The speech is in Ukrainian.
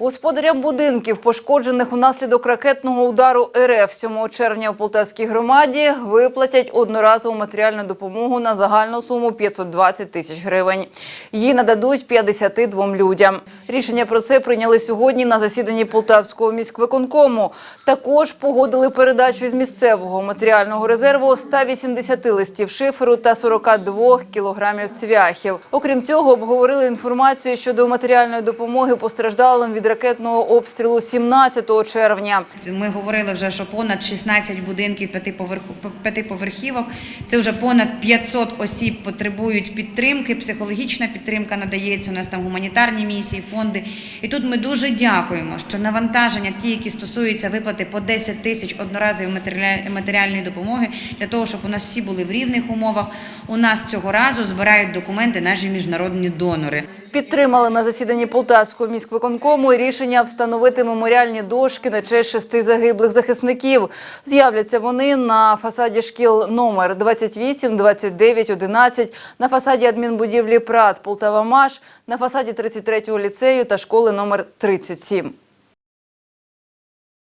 Господарям будинків, пошкоджених унаслідок ракетного удару РФ 7 червня у Полтавській громаді, виплатять одноразову матеріальну допомогу на загальну суму 520 тисяч гривень. Її нададуть 52 людям. Рішення про це прийняли сьогодні на засіданні Полтавського міськвиконкому. Також погодили передачу із місцевого матеріального резерву 180 листів шиферу та 42 кілограмів цвяхів. Окрім цього, обговорили інформацію щодо матеріальної допомоги постраждалим від ракетного обстрілу 17 червня. Ми говорили вже, що понад 16 будинків п'ятиповерхівок. Це вже понад 500 осіб потребують підтримки. Психологічна підтримка надається. У нас там гуманітарні місії, фонди. І тут ми дуже дякуємо, що навантаження, ті, які стосуються виплати по 10 тисяч одноразової матеріальної допомоги, для того, щоб у нас всі були в рівних умовах. У нас цього разу збирають документи наші міжнародні донори. Підтримали на засіданні Полтавського міськвиконкому рішення встановити меморіальні дошки на честь шести загиблих захисників. З'являться вони на фасаді шкіл номер 28, 29, 11, на фасаді адмінбудівлі ПРАТ Полтава-Маш, на фасаді 33-го ліцею та школи номер 37.